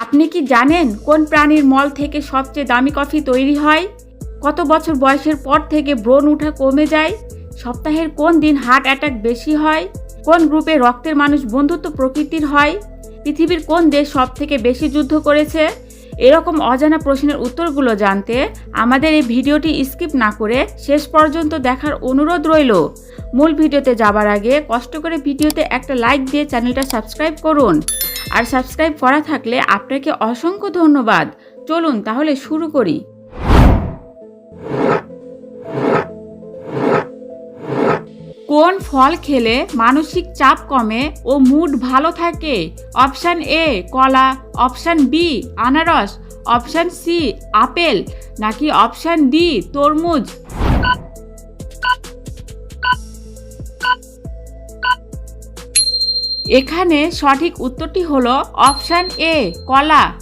আপনি কি জানেন কোন প্রাণীর মল থেকে সবচেয়ে দামি কফি তৈরি হয়? কত বছর বয়সের পর থেকে ব্রণ উঠা কমে যায়? সপ্তাহের কোন দিন হার্ট অ্যাটাক বেশি হয়? কোন গ্রুপে রক্তের মানুষ বন্ধুত্ব প্রকৃতির হয়? পৃথিবীর কোন দেশ সব থেকে বেশি যুদ্ধ করেছে? এরকম অজানা প্রশ্নের উত্তরগুলো জানতে আমাদের এই ভিডিওটি স্কিপ না করে শেষ পর্যন্ত দেখার অনুরোধ রইল। মূল ভিডিওতে যাবার আগে কষ্ট করে ভিডিওতে একটা লাইক দিয়ে চ্যানেলটা সাবস্ক্রাইব করুন। আর সাবস্ক্রাইব করা থাকলে আপনাকে অসংখ্য ধন্যবাদ। চলুন তাহলে শুরু করি। কোন ফল খেলে মানসিক চাপ কমে ও মুড ভালো থাকে? অপশান এ, কলা, অপশান বি, আনারস, অপশান সি, আপেল, নাকি অপশান ডি, তরমুজ? এখানে সঠিক উত্তরটি হলো অপশান এ, কলা।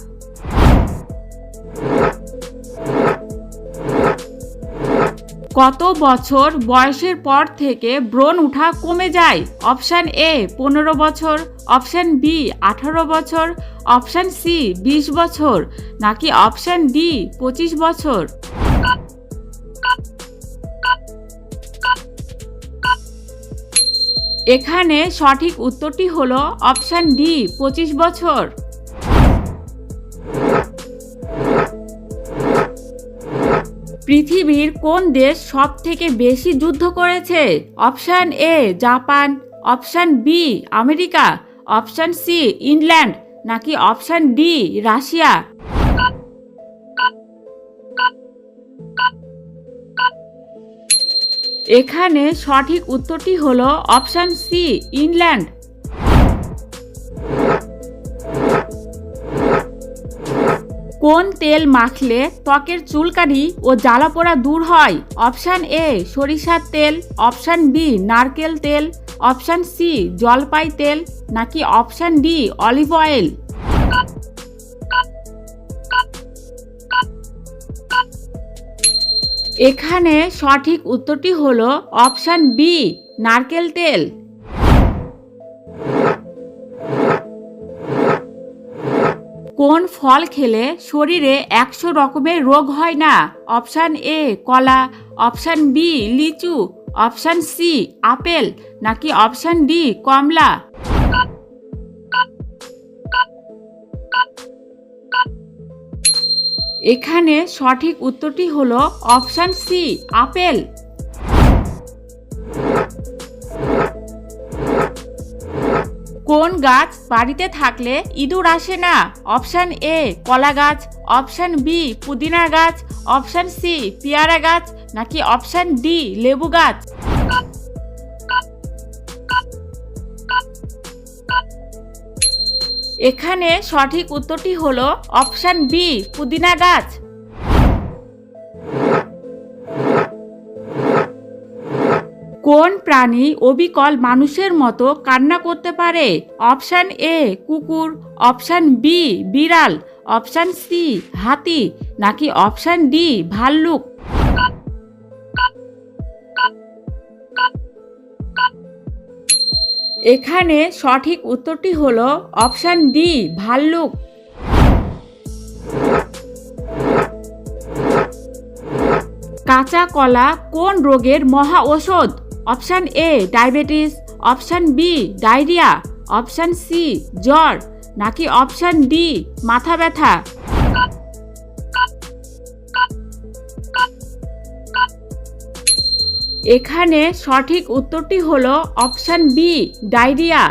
কত বছর বয়সের পর থেকে ব্রণ উঠা কমে যায়? অপশান এ, পনেরো বছর। অপশান বি, আঠারো বছর। অপশান সি, বিশ বছর। নাকি অপশান ডি, পঁচিশ বছর? এখানে সঠিক উত্তরটি হলো অপশান ডি, পঁচিশ বছর। পৃথিবীর কোন দেশ সব থেকে বেশি যুদ্ধ করেছে? Option A, Japan. Option B, America. Option C, England. নাকি অপশান ডি, রাশিয়া? এখানে সঠিক উত্তরটি হলো অপশান সি ইংল্যান্ড। কোন তেল মাখলে ত্বকের চুলকানি ও জ্বালাপোড়া দূর হয়? অপশান এ সরিষার তেল। অপশান বি নারকেল তেল। অপশান সি জলপাই তেল। নাকি অপশান ডি অলিভ অয়েল? এখানে সঠিক উত্তরটি হলো অপশান বি নারকেল তেল। কোন ফল খেলে শরীরে একশো রকমের রোগ হয় না? অপশান এ কলা। অপশান বি লিচু। Option C apple. নাকি অপশান ডি কমলা? এখানে সঠিক উত্তরটি হলো অপশান সি, আপেল। কোন গাছ বাড়িতে থাকলে ইঁদুর আসে না? অপশান এ, কলা গাছ। অপশান বি, পুদিনা গাছ। অপশান সি, পেয়ারা গাছ। নাকি অপশান ডি, লেবু গাছ? এখানে সঠিক উত্তরটি হলো অপশান বি, পুদিনা গাছ। কোন প্রাণী অবিকল মানুষের মতো কান্না করতে পারে? অপশান এ, কুকুর। অপশান বি, বিড়াল। অপশান সি, হাতি। নাকি অপশান ডি, ভাল্লুক? এখানে সঠিক উত্তরটি হলো অপশান ডি, ভাল্লুক। কাঁচা কলা কোন রোগের মহা ওষুধ option A, diabetes. Option B, diarrhoea. Option C, জ্বর। নাকি অপশান ডি, মাথা ব্যথা? এখানে সঠিক উত্তরটি হলো অপশান বি, ডায়রিয়া।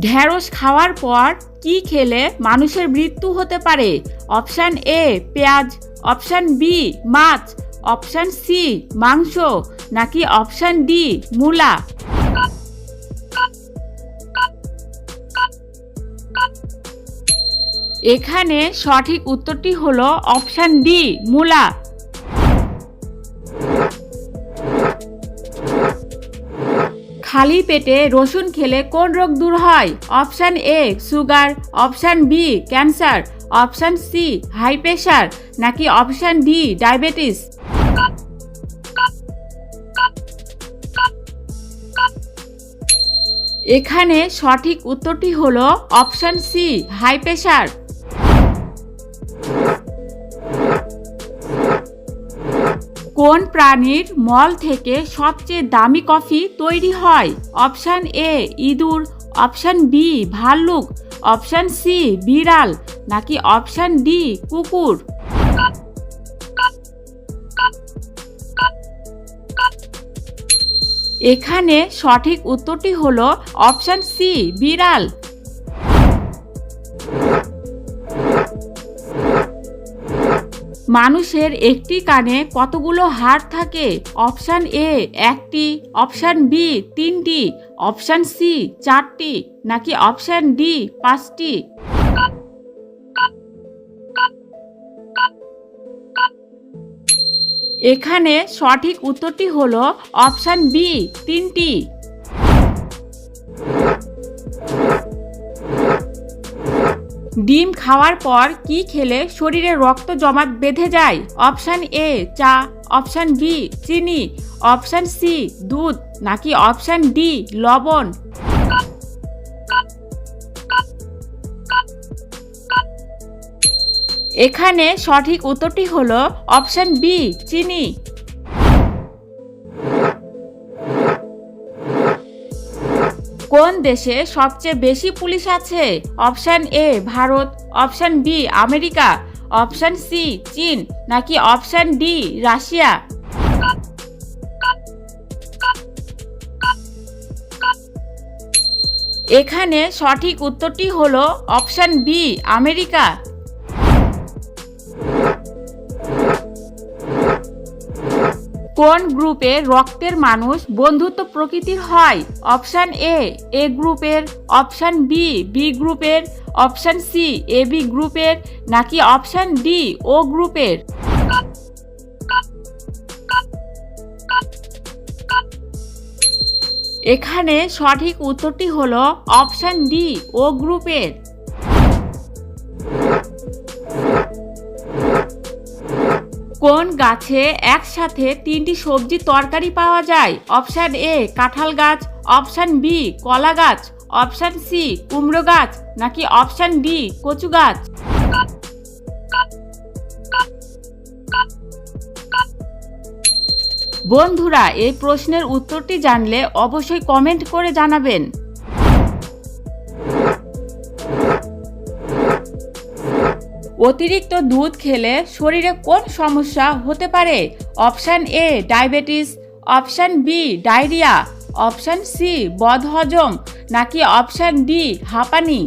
ঢ্যাঁড়স খাওয়ার পর কি খেলে মানুষের মৃত্যু হতে পারে? অপশান এ, পেঁয়াজ। অপশান বি, মাছ। অপশান সি, মাংস। নাকি অপশান ডি, মূলা? এখানে সঠিক উত্তরটি হলো অপশান ডি, মূলা। খালি পেটে রসুন খেলে কোন রোগ দূর হয়? Option A, sugar. Option B, cancer. Option C, high pressure. নাকি অপশান ডি, ডায়াবেটিস? এখানে সঠিক উত্তরটি হলো অপশান সি, হাই প্রেশার। কোন প্রাণীর মল থেকে সবচেয়ে দামি কফি তৈরি হয়। অপশান এ ইঁদুর। অপশান বি ভাল্লুক। অপশান সি বিড়াল। নাকি অপশান ডি কুকুর? এখানে সঠিক উত্তরটি হলো অপশান সি বিড়াল। মানুষের একটি কানে কতগুলো হাড় থাকে? অপশান এ একটি, অপশান বি তিনটি, অপশান সি চারটি, নাকি অপশান ডি পাঁচটি? এখানে সঠিক উত্তরটি হলো অপশান বি তিনটি। ডিম খাওয়ার পর কি খেলে শরীরে রক্ত জমাট বেঁধে যায়? অপশান এ, চা। অপশান বি, চিনি। অপশান সি, দুধ। নাকি অপশান ডি, লবণ? এখানে সঠিক উত্তরটি হলো অপশান বি, চিনি। কোন দেশে সবচেয়ে বেশি পুলিশ আছে? Option A, Bharat, option B, America, option C, চীন, নাকি অপশান ডি, রাশিয়া? এখানে সঠিক উত্তরটি হলো অপশান বি, আমেরিকা। কোন গ্রুপে রক্তের মানুষ বন্ধুত্ব প্রকৃতির হয়? অপশান এ এ গ্রুপের। অপশান বি বি গ্রুপের। অপশান সি এ বি গ্রুপের। নাকি অপশান ডি ও গ্রুপের? এখানে সঠিক উত্তরটি হলো অপশান ডি ও গ্রুপের। কোন গাছে একসাথে তিনটি সবজি তরকারি পাওয়া যায়? অপশান এ, কাঁঠাল গাছ, অপশান বি, কলা গাছ, অপশান সি, কুমড়ো গাছ, নাকি অপশান ডি, কচু গাছ? বন্ধুরা, এই প্রশ্নের উত্তরটি জানলে অবশ্যই কমেন্ট করে জানাবেন। অতিরিক্ত দুধ খেলে শরীরে কোন সমস্যা হতে পারে? Option A, diabetes, option B, diarrhoea, option C, বদহজম, নাকি অপশান ডি, হাঁপানি?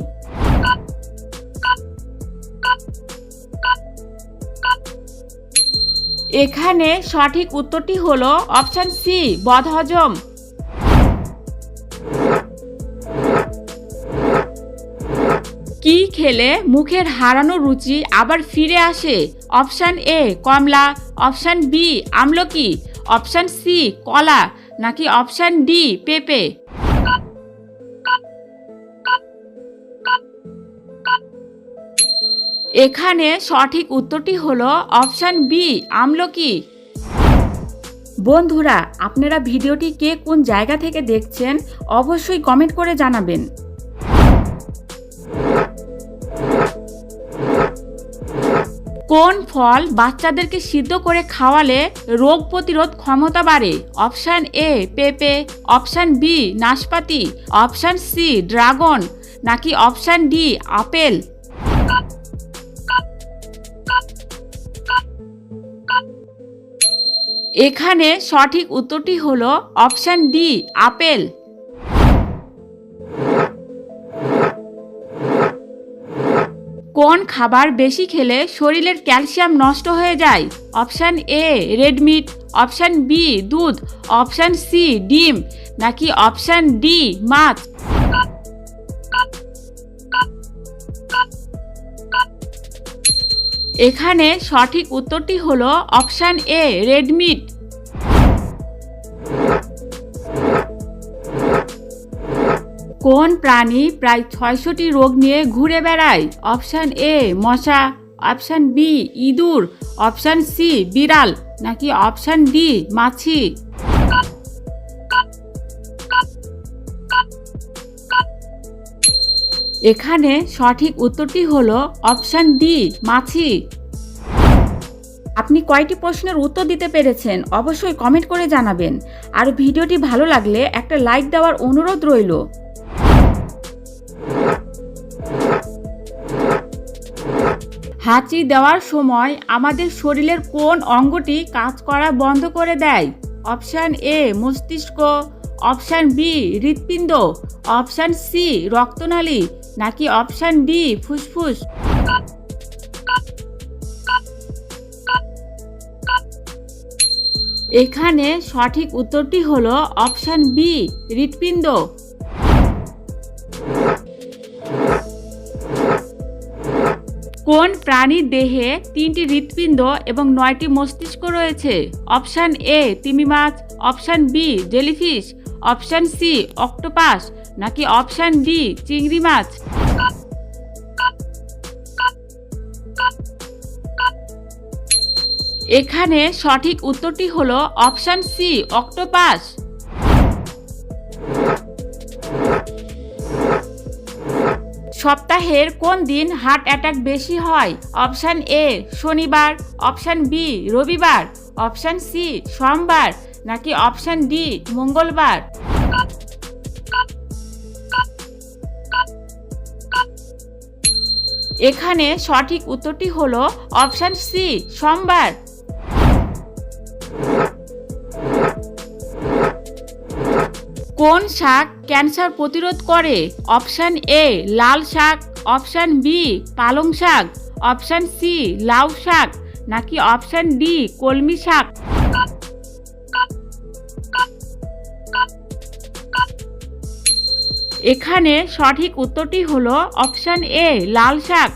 এখানে সঠিক উত্তরটি হলো অপশান সি, বদহজম। কি খেলে মুখের হারানো রুচি আবার ফিরে আসে। অপশান এ, কমলা। অপশান বি, আমলকি। অপশান সি, কলা। নাকি অপশান ডি, পেঁপে। এখানে সঠিক উত্তরটি হলো অপশান বি, আমলকি। বন্ধুরা, আপনারা ভিডিওটি কে কোন জায়গা থেকে দেখছেন, অবশ্যই কমেন্ট করে জানাবেন। কোন ফল বাচ্চাদেরকে সিদ্ধ করে খাওয়ালে রোগ প্রতিরোধ ক্ষমতা বাড়ে? অপশান এ, পেঁপে, অপশান বি, নাশপাতি, অপশান সি, ড্রাগন, নাকি অপশান ডি, আপেল? এখানে সঠিক উত্তরটি হলো অপশান ডি, আপেল। খাবার বেশি খেলে শরীরের ক্যালসিয়াম নষ্ট হয়ে যায়। Option A red meat option B দুধ। অপশান সি ডিম। নাকি অপশান ডি মাছ। এখানে সঠিক উত্তরটি হলো অপশান এ রেড মিট কোন প্রাণী প্রায় ছয়শটি রোগ নিয়ে ঘুরে বেড়ায়? অপশান এ মশা। অপশান বি ইঁদুর। অপশান সি বিড়াল। নাকি অপশান ডি মাছি? এখানে সঠিক উত্তরটি হলো অপশান ডি মাছি। আপনি কয়টি প্রশ্নের উত্তর দিতে পেরেছেন অবশ্যই কমেন্ট করে জানাবেন। আর ভিডিওটি ভালো লাগলে একটা লাইক দেওয়ার অনুরোধ রইল। হাঁচি দেওয়ার সময় আমাদের শরীরের কোন অঙ্গটি কাজ করা বন্ধ করে দেয়? অপশান এ, মস্তিষ্ক। অপশান বি, হৃৎপিণ্ড। অপশান সি, রক্তনালী। নাকি অপশান ডি, ফুসফুস? এখানে সঠিক উত্তরটি হলো অপশান বি, হৃৎপিণ্ড। কোন প্রাণীর দেহে তিনটি হৃৎপিণ্ড এবং নয়টি মস্তিষ্ক রয়েছে? অপশান এ তিমি মাছ। Option B jellyfish. Option C octopus. নাকি অপশান ডি চিংড়ি মাছ? এখানে সঠিক উত্তরটি হলো অপশান সি অক্টোপাস। সপ্তাহের কোন দিন হার্ট অ্যাটাক বেশি হয়? অপশান এ শনিবার। অপশান বি রবিবার। অপশান সি সোমবার। নাকি অপশান ডি মঙ্গলবার? এখানে সঠিক উত্তরটি হলো অপশান সি সোমবার। কোন শাক ক্যান্সার প্রতিরোধ করে? অপশান এ লাল শাক। অপশান বি পালং শাক। অপশান সি লাউ শাক। নাকি অপশান ডি কলমি শাক? এখানে সঠিক উত্তরটি হলো অপশান এ লাল শাক।